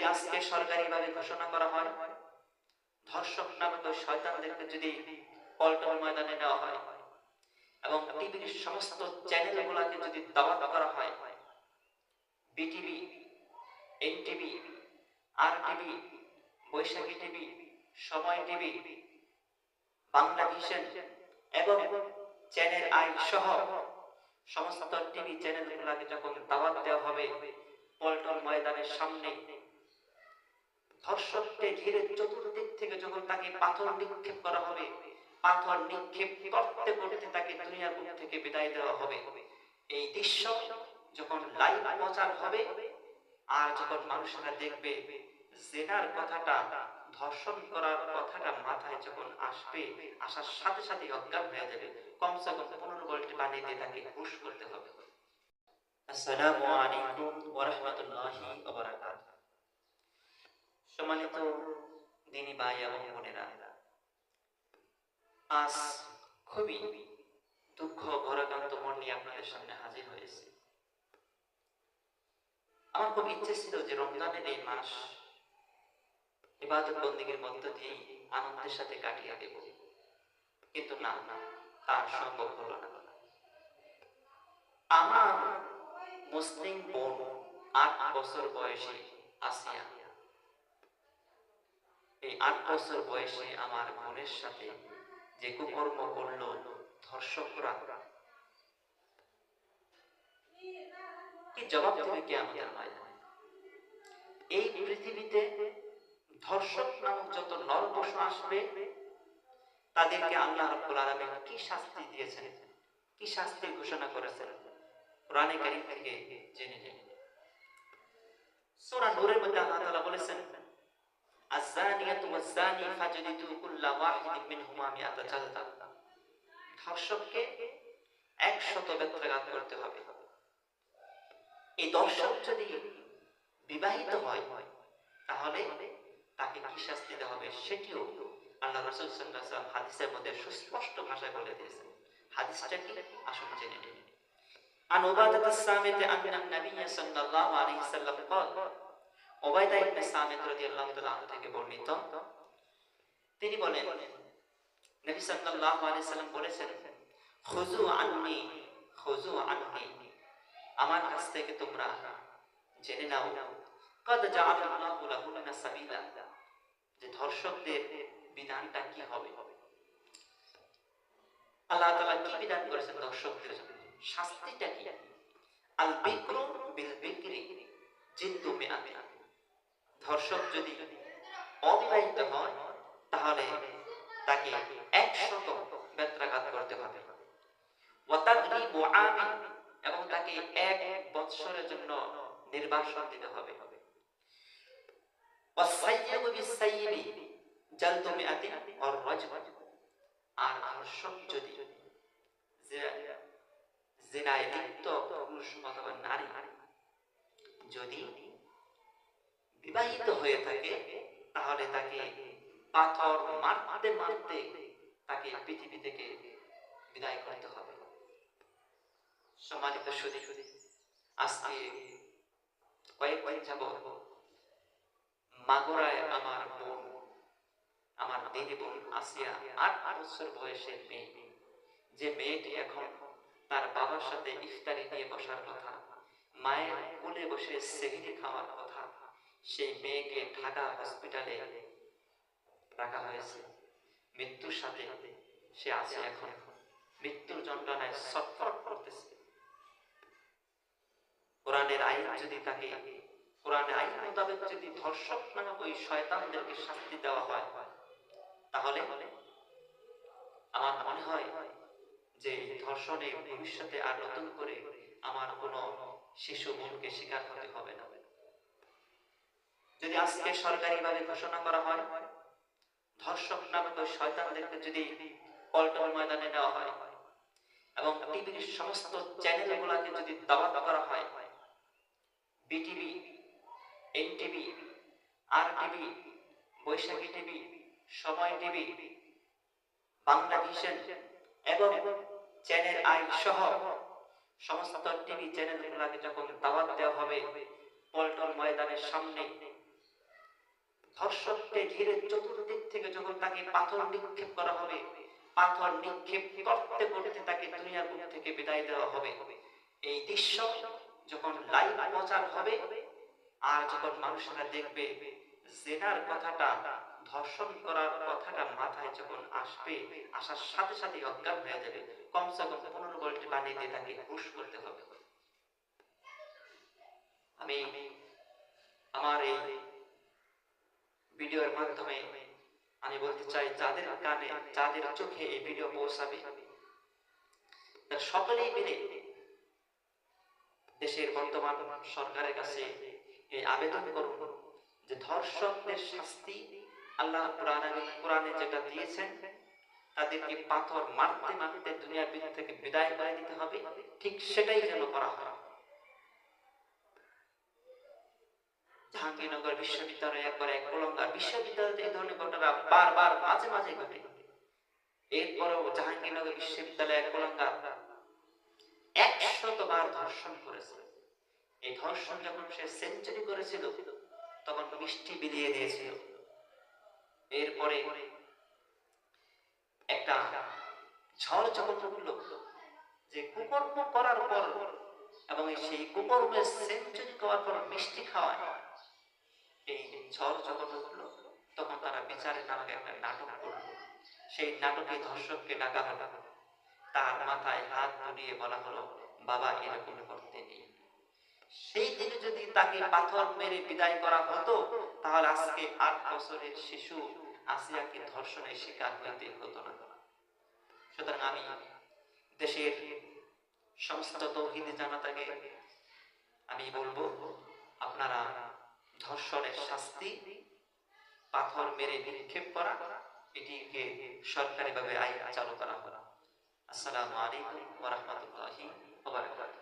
যদি আজকে সরকারিভাবে ঘোষণা করা হয়, ধর্ষক নামক ওই শয়তানদেরকে যদি পল্টন ময়দানে নেওয়া হয় এবং টিভির সমস্ত চ্যানেলগুলোকে যদি দাওয়াত করা হয়, BTV, NTV R TV Baishakhi TV, Somoy TV, Bangla এবং চ্যানেল আই সহ সমস্ত টিভি চ্যানেলগুলোকে যখন দাওয়াত দেওয়া হবে পল্টন ময়দানের সামনে ধর্ষককে ঘিরে চতুর্দিক থেকে যখন তাকে পাথর নিক্ষেপ করা হবে, পাথর নিক্ষেপ করতে করতে তাকে দুনিয়ার বুক থেকে বিদায় দেওয়া হবে। এই দৃশ্য যখন লাইভ প্রচার হবে, আর যখন মানুষেরা দেখবে জেনার কথাটা, ধর্ষণ করার কথাটা মাথায় যখন আসবে, আসার সাথে সাথে অজ্ঞান হয়ে যাবে। কমসে কম পনেরো বলটি পানি দিয়ে তাকে হুশ করতে হবে। আসসালামু আলাইকুম ওয়া রাহমাতুল্লাহি ওয়া বারাকাতুহু। সম্মানিত দিনী ভাই এবং বোনেরা, আজ খুবই দুঃখ, ভরাক্রান্ত মন নিয়ে আপনাদের সামনে হাজির হয়েছে। আমার খুব ইচ্ছে ছিল যে রমজানের এই মাস ইবাদত বন্দীগীর মধ্য দিয়ে আনন্দের সাথে কাটিয়ে দেব। কিন্তু না না, তার সম্ভব হলো না। আমার মুসলিম বোন আট বছর বয়সী আসিয়া এই আট বছর বয়সে আমার বোনের সাথে যে কুকর্ম করল ধর্ষকরা। জবাব দেবে কে আমাদের ময়দানে এই পৃথিবীতে ধর্ষক নামক যত নরপশু আসবে, তাদেরকে আল্লাহ রাব্বুল আলামিন কি শাস্তি দিয়েছেন? কি শাস্তি ঘোষণা করেছেন? কোরআনে কারীম থেকে জেনে নিন। সূরা নূরের মধ্যে আল্লাহ তাআলা বলেছেন আয-যানিয়াতু ওয়াজ-যানি ফাজলিদু কুল্লা ওয়াহিদিন মিনহুমা মিআতা জালদা ধর্ষককে 100 বেত্রাঘাত করতে হবে এই দর্শক যদি বিবাহিত হয় তাহলে তাকে কি শাস্তি দেওয়া হবে সেটিও আল্লাহ রাসূল সাল্লাল্লাহু আলাইহি ওয়াসাল্লাম হাদিসের মধ্যে সুস্পষ্ট ভাষায় বলে দিয়েছেন হাদিসটা কি আসুন জেনে নিন عن عبادة الصامت أن النبي صلى الله عليه وسلم قال ওবায়দা ইবনে সামিত রাদিয়াল্লাহু তাআলা থেকে বর্ণিত। তিনি বলেন, নবী সাল্লাল্লাহু আলাইহি সাল্লাম বলেছেন, খুযু আন্নি খুযু আন্নি, আমার কাছ থেকে তোমরা জেনে নাও, কদ জাআলাল্লাহু লাহুন্না সাবিলা, যে ধর্ষকদের বিধানটা কি হবে? আল্লাহ তাআলা কি বিধান করেছেন ধর্ষকদের জন্য? শাস্তিটা কি? আল বিক্রু বিল বিক্রি জিন্দু মিআতি ধর্ষক যদি অবিবাহিত হয়, তাহলে তাকে একশত বেত্রাঘাত করতে হবে। এবং তাকে এক বৎসরের জন্য নির্বাসন দিতে হবে। যদি বিবাহিত হয়ে থাকে, তাহলে তাকে পাথর মারতে মারতে তাকে পৃথিবী থেকে বিদায় করতে হবে। সম্মানিত সুদী, আজকে কয়েকদিন যাব মাগুরায় আমার বোন, আমার দিদি বোন আসিয়া আট বছর বয়সের মেয়ে। যে মেয়েটি এখন তার বাবার সাথে ইফতারি নিয়ে বসার কথা, মায়ের কোলে বসে সেহিরি খাওয়ার কথা। সেই মেয়েকে ঢাকা হসপিটালে রাখা হয়েছে। মৃত্যুর সাথে সে আছে এখন। মৃত্যুর যন্ত্রণায় ছটফট করতেছে। কোরআনের আইন যদি তাকে, কোরআনের আইন মোতাবেক যদি ধর্ষক নামক ওই শয়তানদেরকে শাস্তি দেওয়া হয়, তাহলে আমার মনে হয় যে ধর্ষণে ভবিষ্যতে আর নতুন করে আমার কোনো শিশু বোনকে শিকার হতে হবে না। যদি আজকে সরকারিভাবে ঘোষণা করা হয়, ধর্ষক নামক ওই শয়তানদেরকে যদি পল্টন ময়দানে নেওয়া হয় এবং টিভির সমস্ত চ্যানেলগুলোকে যদি দাওয়াত করা হয়, BTV, NTV R TV Baishakhi TV, Somoy TV Bangla vision এবং চ্যানেল আই সহ সমস্ত টিভি চ্যানেলগুলোকে যখন দাওয়াত দেওয়া হবে পল্টন ময়দানের সামনে ধর্ষককে ঘিরে চতুর্দিক থেকে যখন তাকে পাথর নিক্ষেপ করা হবে, পাথর নিক্ষেপ করতে করতে তাকে দুনিয়ার বুক থেকে বিদায় দেওয়া হবে। এই দৃশ্য যখন লাইভ প্রচার হবে, আর যখন মানুষেরা দেখবে জেনার কথাটা, ধর্ষণ করার কথাটা মাথায় যখন আসবে, আসার সাথে সাথে অজ্ঞান হয়ে যাবে। কমসে কম পনেরো বলটি বানিয়ে দিয়ে তাকে হুশ করতে হবে। আমি, আমার এই ভিডিওর মাধ্যমে আমি বলতে চাই, যাদের কানে, যাদের চোখে এই ভিডিও পৌঁছাবে সকলেই মিলে দেশের বর্তমান সরকারের কাছে এই আবেদন করুন যে ধর্ষকদের শাস্তি আল্লাহ কোরআনে যেটা দিয়েছেন, তাদেরকে পাথর মারতে মারতে দুনিয়ার থেকে বিদায় করে দিতে হবে। ঠিক সেটাই যেন করা হয়। জাহাঙ্গীরনগর বিশ্ববিদ্যালয়ে একবার এক কলঙ্কার বিশ্ববিদ্যালয়ে এই ধরনের ঘটনা বারবার মাঝে মাঝে ঘটে। এরপরেও জাহাঙ্গীরনগর বিশ্ববিদ্যালয়ে এক কলঙ্কার একশত বার ধর্ষণ করেছে। এই ধর্ষণ যখন সে সেঞ্চুরি করেছিল, তখন মিষ্টি বিলিয়ে দিয়েছিল। এরপরে একটা ঝড় যখন উঠল, যে কুকর্ম করার পর এবং সেই কুকর্মের সেঞ্চুরি করার পর মিষ্টি খাওয়ায় এই ঝড় যখন উঠল, তখন তারা বিচারের নামে একটা নাটক করল। সেই নাটকে ধর্ষককে ডাকা হলো। তার মাথায় হাত তুলিয়ে বলা হলো, বাবা, এরকম করতে নেই। সেই দিনে যদি তাকে পাথর মেরে বিদায় করা হতো, তাহলে আজকে আট বছরের শিশু আসিয়াকে ধর্ষণের শিকার হইতে হতো না। সুতরাং আমি দেশের সমস্ত তৌহিদি জানাতাকে আমি বলব শাস্তি? পাথর মেরে নিক্ষেপ করা? এটিকে সরকারিভাবে আইন চালু করা হলো। আসসালামু আলাইকুম ওয়া রাহমাতুল্লাহি ওয়া বারাকাতুহু।